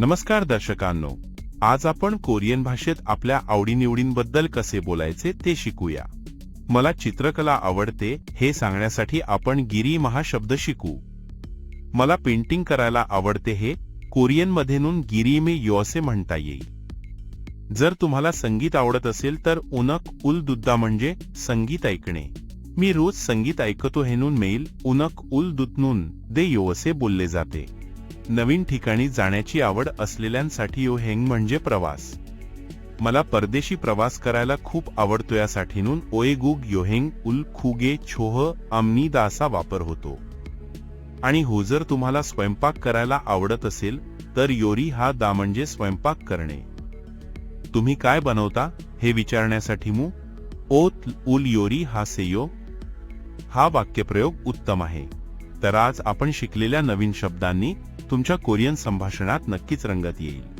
नमस्कार दर्शकांनो आज आपण कोरियन भाषेत आपल्या आवडीनिवडींबद्दल कसे बोलायचे ते शिकूया. मला चित्रकला आवडते हे सांगण्यासाठी आपण गिरी महाशब्द शिकू. मला पेंटिंग करायला आवडते हे कोरियनमध्ये नून गिरी मे योसे म्हणता येईल. जर तुम्हाला संगीत आवडत असेल तर उनक उल दुद्दा म्हणजे संगीत ऐकणे. मी रोज संगीत ऐकतो हे नून मेल उनक उल दुतनून दे योसे बोलले जाते. नवीन ठिकाणी जाण्याची आवड असलेल्यांसाठी यो हेंग म्हणजे प्रवास. मला परदेशी प्रवास करायला खूप आवडतो यासाठी नून ओएगुग योहेंग उल खुगे छोह अमनीदा असा वापर होतो. आणि हो जर तुम्हाला स्वयंपाक करायला आवडत असेल तर योरी हा दा म्हणजे स्वयंपाक करणे. तुम्ही काय बनवता हे विचारण्यासाठी मू. ओत उल योरी हा सेयो. हा वाक्यप्रयोग उत्तम आहे. तर आज आपण शिकलेल्या नवीन शब्दांनी तुमच्या कोरियन संभाषणात नक्कीच रंगत येईल.